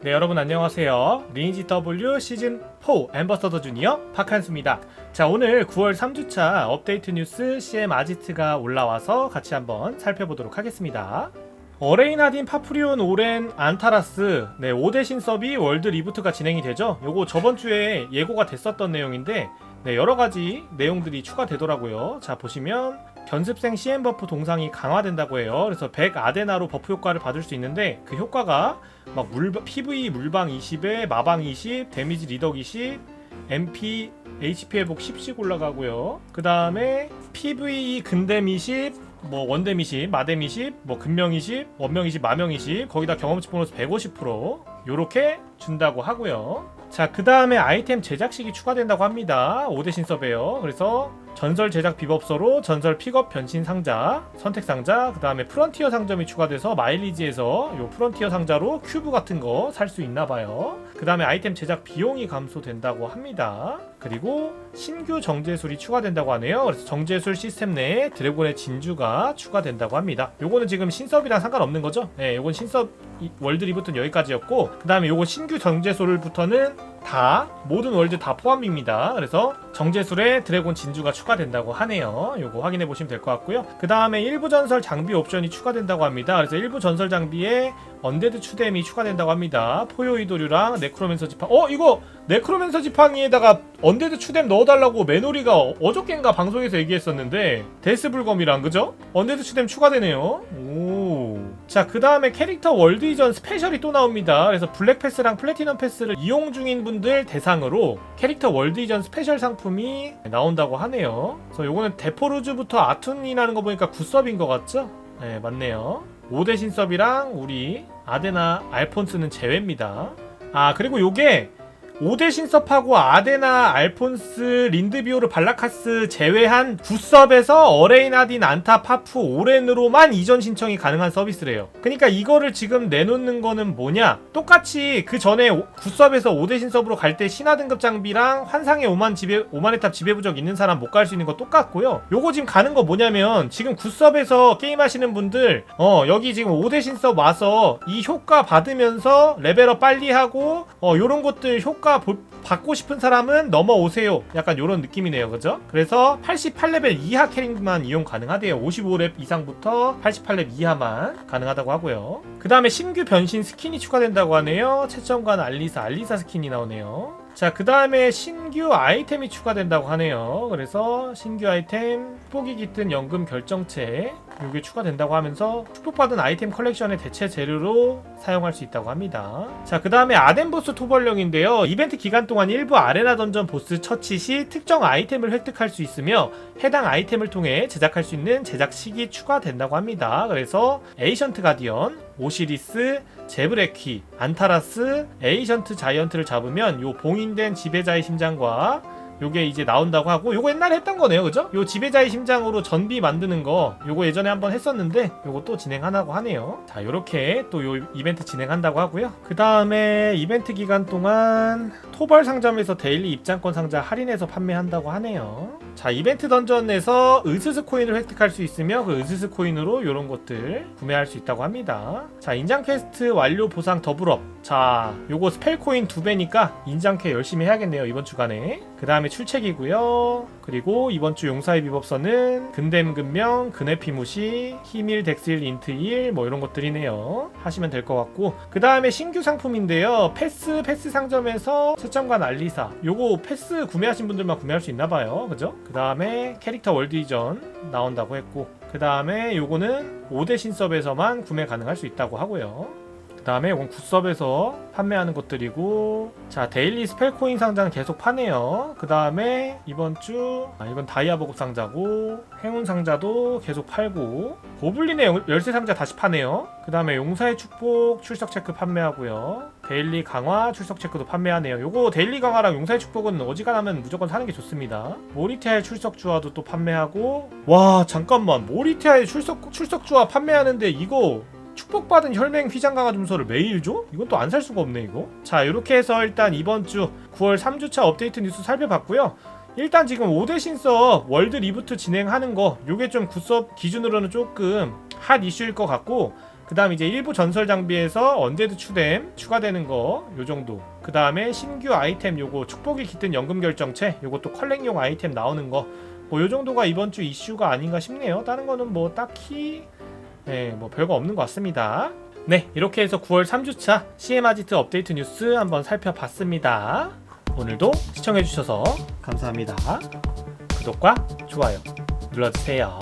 네 여러분 안녕하세요. 리니지 W 시즌 4 엠버서더 주니어 박한수입니다. 자 오늘 9월 3주차 업데이트 뉴스 CM 아지트가 올라와서 같이 한번 살펴보도록 하겠습니다. 어레이나딘 파프리온 오렌 안타라스 네 5대 신섭이 월드 리부트가 진행이 되죠. 요거 저번주에 예고가 됐었던 내용인데 네 여러가지 내용들이 추가되더라고요. 자 보시면 견습생 CM 버프 동상이 강화된다고 해요 그래서 100 아데나로 버프 효과를 받을 수 있는데 그 효과가 막 물, PV 물방 20에 마방 20, 데미지 리덕 20, MP, HP 회복 10씩 올라가고요. 그 다음에 PV 근댐 20, 뭐 원댐 20, 마댐 20, 뭐 근명 20, 원명 20, 마명 20, 거기다 경험치 보너스 150% 요렇게 준다고 하고요. 자, 그 다음에 아이템 제작 식이 추가된다고 합니다. 5대 신섭이에요. 그래서 전설 제작 비법서로 전설 픽업 변신 상자, 선택 상자, 그 다음에 프런티어 상점이 추가돼서 마일리지에서 요 프런티어 상자로 큐브 같은 거 살 수 있나 봐요. 그 다음에 아이템 제작 비용이 감소된다고 합니다. 그리고 신규 정제술이 추가된다고 하네요. 그래서 정제술 시스템 내에 드래곤의 진주가 추가된다고 합니다. 요거는 지금 신섭이랑 상관없는 거죠? 네, 요건 신섭 이- 월드 리부트는 여기까지였고 그 다음에 요거 신규 정제술부터는 다 모든 월드 다 포함입니다. 그래서 정제술에 드래곤 진주가 추가된다고 하네요. 요거 확인해 보시면 될 것 같고요. 그 다음에 일부 전설 장비 옵션이 추가된다고 합니다. 그래서 일부 전설 장비에 언데드 추뎀이 추가된다고 합니다. 포효 이도류랑 네크로맨서 지팡. 어 이거 네크로맨서 지팡이에다가 언데드 추뎀 넣어달라고 메노리가 어- 어저께인가 방송에서 얘기했었는데 데스불검이랑 그죠? 언데드 추뎀 추가되네요. 오. 자, 그 다음에 캐릭터 월드 이전 스페셜이 또 나옵니다. 그래서 블랙 패스랑 플래티넘 패스를 이용 중인 분들 대상으로 캐릭터 월드 이전 스페셜 상품이 나온다고 하네요. 그래서 요거는 데포루즈부터 아툰이라는 거 보니까 굿섭인 것 같죠? 네, 맞네요. 5대 신섭이랑 우리 아데나 알폰스는 제외입니다. 아, 그리고 요게 5대 신섭하고 아데나, 알폰스, 린드비오르, 발라카스 제외한 9섭에서 어레이나딘, 안타, 파프, 오렌으로만 이전 신청이 가능한 서비스래요. 그러니까 이거를 지금 내놓는 거는 뭐냐? 똑같이 그 전에 9섭에서 5대 신섭으로 갈 때 신화 등급 장비랑 환상의 5만 지배 5만의 탑 지배 부적 있는 사람 못 갈 수 있는 거 똑같고요. 요거 지금 가는 거 뭐냐면 지금 9섭에서 게임 하시는 분들 어 여기 지금 5대 신섭 와서 이 효과 받으면서 레벨업 빨리 하고 어 요런 것들 효과 보- 받고 싶은 사람은 넘어오세요. 약간 요런 느낌이네요. 그죠? 그래서 88레벨 이하 캐릭만 이용 가능하대요. 55렙 이상부터 88렙 이하만 가능하다고 하고요. 그 다음에 신규 변신 스킨이 추가된다고 하네요. 채점관 알리사, 알리사 스킨이 나오네요. 자, 그 다음에 신규 아이템이 추가된다고 하네요. 그래서 신규 아이템, 축복이 깃든 연금 결정체, 이게 추가된다고 하면서 축복받은 아이템 컬렉션의 대체 재료로 사용할 수 있다고 합니다. 자, 그 다음에 아덴 보스 토벌령인데요. 이벤트 기간 동안 일부 아레나 던전 보스 처치 시 특정 아이템을 획득할 수 있으며 해당 아이템을 통해 제작할 수 있는 제작식이 추가된다고 합니다. 그래서 에이션트 가디언, 오시리스, 제브레키, 안타라스, 에이션트 자이언트를 잡으면 요 봉인된 지배자의 심장과 요게 이제 나온다고 하고 요거 옛날에 했던 거네요. 그죠? 요 지배자의 심장으로 전비 만드는 거 요거 예전에 한번 했었는데 요거 또 진행하라고 하네요. 자 요렇게 또 요 이벤트 진행한다고 하고요. 그 다음에 이벤트 기간 동안 토벌 상점에서 데일리 입장권 상자 할인해서 판매한다고 하네요. 자 이벤트 던전에서 으스스 코인을 획득할 수 있으며 그 으스스 코인으로 요런 것들 구매할 수 있다고 합니다. 자 인장 퀘스트 완료 보상 더블업. 자 요거 스펠 코인 두 배니까 인장 캐 열심히 해야겠네요 이번 주간에. 그 다음에 출첵이고요. 그리고 이번 주 용사의 비법서는 근댐 근명 근해피 무시 히밀 덱스일 인트 1뭐 이런 것들이네요. 하시면 될 것 같고. 그 다음에 신규 상품인데요. 패스 패스 상점에서 채점관 알리사. 요거 패스 구매하신 분들만 구매할 수 있나봐요. 그죠? 그 다음에 캐릭터 월드 이전 나온다고 했고. 그 다음에 요거는 5대 신섭에서만 구매 가능할 수 있다고 하고요. 그 다음에 이건 굿섭에서 판매하는 것들이고 자 데일리 스펠 코인 상자는 계속 파네요. 그 다음에 이번 주 아, 이건 다이아 보급 상자고 행운 상자도 계속 팔고 고블린의 열- 열쇠 상자 다시 파네요. 그 다음에 용사의 축복 출석 체크 판매하고요. 데일리 강화 출석 체크도 판매하네요. 요거 데일리 강화랑 용사의 축복은 어지간하면 무조건 사는 게 좋습니다. 모리테아의 출석 주화도 또 판매하고 와 잠깐만. 모리테아의 출석 출석 주화 판매하는데 이거 축복받은 혈맹 휘장 강화 점수를 매일 줘? 이건 또 안 살 수가 없네 이거. 자 이렇게 해서 일단 이번 주 9월 3주차 업데이트 뉴스 살펴봤고요. 일단 지금 5대 신섭 월드 리부트 진행하는 거 요게 좀 굿섭 기준으로는 조금 핫 이슈일 것 같고 그 다음 이제 일부 전설 장비에서 언데드 추뎀 추가되는 거 요 정도. 그 다음에 신규 아이템 요거 축복이 깃든 연금 결정체 요것도 컬렉용 아이템 나오는 거. 뭐 요 정도가 이번 주 이슈가 아닌가 싶네요. 다른 거는 뭐 딱히 네, 뭐 별거 없는 것 같습니다. 네 이렇게 해서 9월 3주차 CM 아지트 업데이트 뉴스 한번 살펴봤습니다. 오늘도 시청해주셔서 감사합니다. 구독과 좋아요 눌러주세요